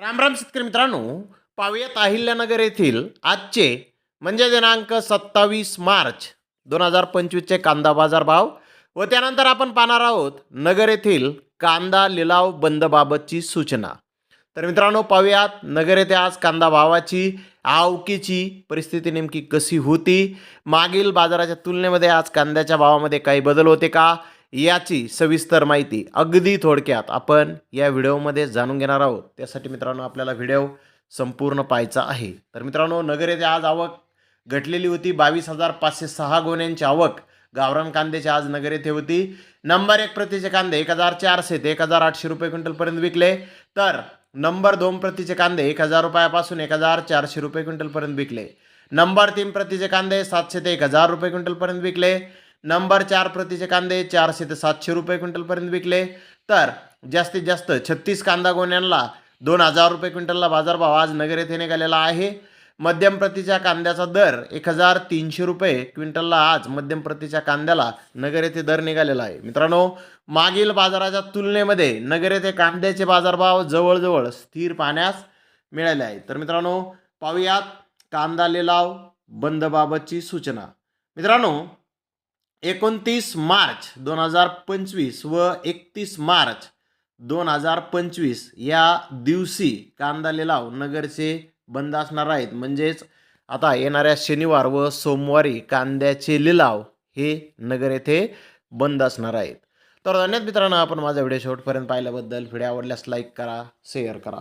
राम राम शेतकरी मित्रांनो पावयात अहिल्यानगर येथील आजचे म्हणजे दिनांक सत्तावीस मार्च दोन हजार पंचवीसचे कांदा बाजार भाव व त्यानंतर आपण पाहणार आहोत नगर येथील कांदा लिलाव बंदबाबतची सूचना. तर मित्रांनो पाहूयात नगर येथे आज कांदा भावाची आवकीची परिस्थिती नेमकी कशी होती? मागील बाजाराच्या तुलनेमध्ये आज कांद्याच्या भावामध्ये काही बदल होते का? याची सविस्तर माहिती अगदी थोडक्यात आपण या व्हिडिओमध्ये जाणून घेणार आहोत. त्यासाठी मित्रांनो आपल्याला व्हिडिओ संपूर्ण पाहायचा आहे. तर मित्रांनो नगर येथे आज आवक घटलेली होती. बावीस हजार पाचशे सहा गोण्यांची आवक गावरान कांद्याची आज नगर येथे होती. नंबर एक प्रतीचे कांदे एक हजार चारशे ते एक हजार आठशे रुपये क्विंटलपर्यंत विकले. तर नंबर दोन प्रतीचे कांदे एक हजार रुपयापासून एक हजार चारशे रुपये क्विंटलपर्यंत विकले. नंबर तीन प्रतीचे कांदे सातशे ते एक हजार रुपये क्विंटलपर्यंत विकले. नंबर चार प्रतीचे कांदे चारशे ते सातशे रुपये क्विंटलपर्यंत विकले. तर जास्तीत जास्त छत्तीस कांदा गोण्यांना दोन हजार रुपये क्विंटलला बाजारभाव आज नगर येथे निघालेला आहे. मध्यम प्रतीच्या कांद्याचा दर एक हजार तीनशे रुपये क्विंटलला आज मध्यम प्रतीच्या कांद्याला नगर येथे दर निघालेला आहे. मित्रांनो मागील बाजाराच्या तुलनेमध्ये नगर येथे कांद्याचे बाजारभाव जवळजवळ स्थिर पाहण्यास मिळाले आहे. तर मित्रांनो पाहूयात कांदा लिलाव बंदबाबतची सूचना. मित्रांनो एकोणतीस मार्च दोन हजार पंचवीस व एकतीस मार्च दोन हजार पंचवीस या दिवशी कांदा लिलाव नगरचे बंद असणार आहेत. म्हणजेच आता येणाऱ्या शनिवार व सोमवारी कांद्याचे लिलाव हे नगर येथे बंद असणार आहेत. तर धन्यवाद मित्रांनो आपण माझा व्हिडिओ शेवटपर्यंत पाहिल्याबद्दल. व्हिडिओ आवडल्यास लाईक करा शेअर करा.